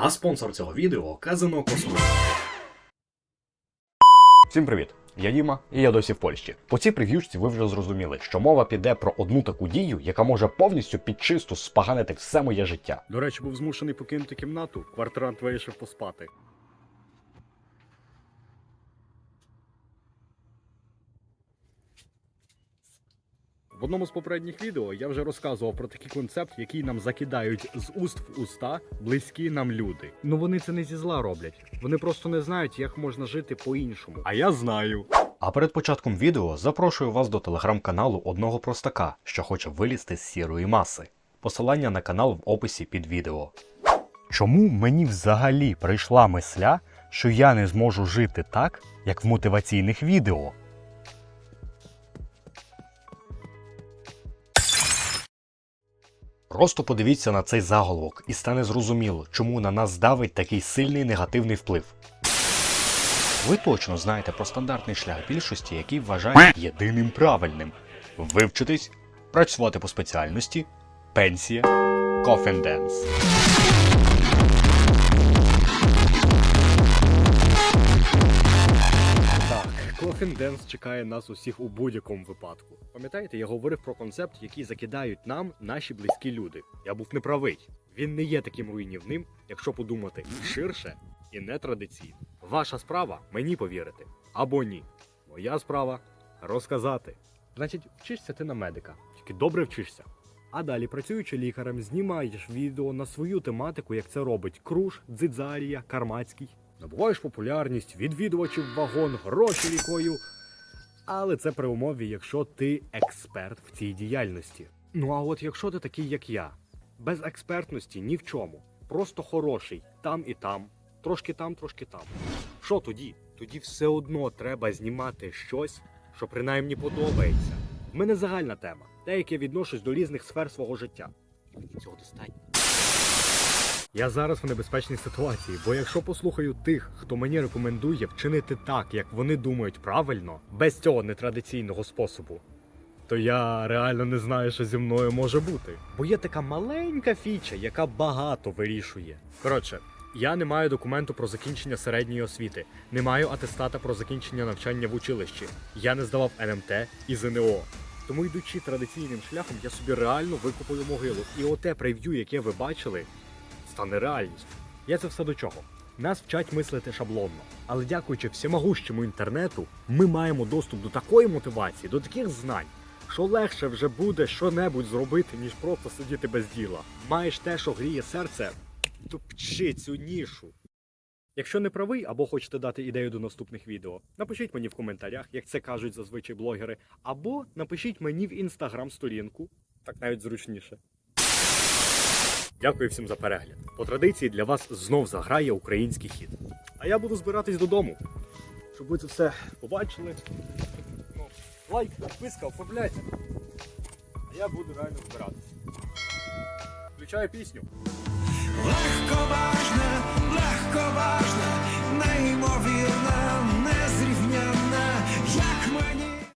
А спонсор цього відео казано Космос. Всім привіт! Я Діма, і я досі в Польщі. По цій прев'юшці ви вже зрозуміли, що мова піде про одну таку дію, яка може повністю підчисту споганити все моє життя. До речі, був змушений покинути кімнату. Квартирант вирішив поспати. В одному з попередніх відео я вже розказував про такий концепт, який нам закидають з уст в уста близькі нам люди. Ну вони це не зі зла роблять. Вони просто не знають, як можна жити по-іншому. А я знаю. А перед початком відео запрошую вас до телеграм-каналу одного простака, що хоче вилізти з сірої маси. Посилання на канал в описі під відео. Чому мені взагалі прийшла мисля, що я не зможу жити так, як в мотиваційних відео? Просто подивіться на цей заголовок і стане зрозуміло, чому на нас давить такий сильний негативний вплив. Ви точно знаєте про стандартний шлях більшості, який вважають єдиним правильним: вивчитись, працювати по спеціальності, пенсія, coffin Dance чекає нас усіх у будь-якому випадку. Пам'ятаєте, я говорив про концепт, який закидають нам наші близькі люди. Я був неправий. Він не є таким руйнівним, якщо подумати ширше і нетрадиційно. Ваша справа мені повірити або ні. Моя справа розказати. Значить, вчишся ти на медика, тільки добре вчишся. А далі, працюючи лікарем, знімаєш відео на свою тематику, як це робить Круш, Дзидзарія, Кармацький. Набуваєш популярність, відвідувачів вагон, гроші лікою. Але це при умові, якщо ти експерт в цій діяльності. Ну а от якщо ти такий, як я, без експертності ні в чому, просто хороший там і там, трошки там, трошки там. Що тоді? Тоді все одно треба знімати щось, що принаймні подобається. В мене загальна тема, те, як я відношусь до різних сфер свого життя. І цього достатньо. Я зараз в небезпечній ситуації, бо якщо послухаю тих, хто мені рекомендує вчинити так, як вони думають правильно, без цього нетрадиційного способу, то я реально не знаю, що зі мною може бути. Бо є така маленька фіча, яка багато вирішує. Коротше, я не маю документу про закінчення середньої освіти, не маю атестата про закінчення навчання в училищі. Я не здавав НМТ і ЗНО. Тому йдучи традиційним шляхом, я собі реально викупую могилу. І оте прев'ю, яке ви бачили, стане реальністю. Я це все до чого? Нас вчать мислити шаблонно. Але дякуючи всемогущому інтернету, ми маємо доступ до такої мотивації, до таких знань, що легше вже буде що-небудь зробити, ніж просто сидіти без діла. Маєш те, що гріє серце, топчи цю нішу. Якщо не правий або хочете дати ідею до наступних відео, напишіть мені в коментарях, як це кажуть зазвичай блогери, або напишіть мені в інстаграм-сторінку, так навіть зручніше. Дякую всім за перегляд. По традиції для вас знов заграє український хід. А я буду збиратись додому, щоб ви це все побачили. Ну, лайк, підписка, оформляйте. А я буду реально збиратись. Включаю пісню. Легковажна,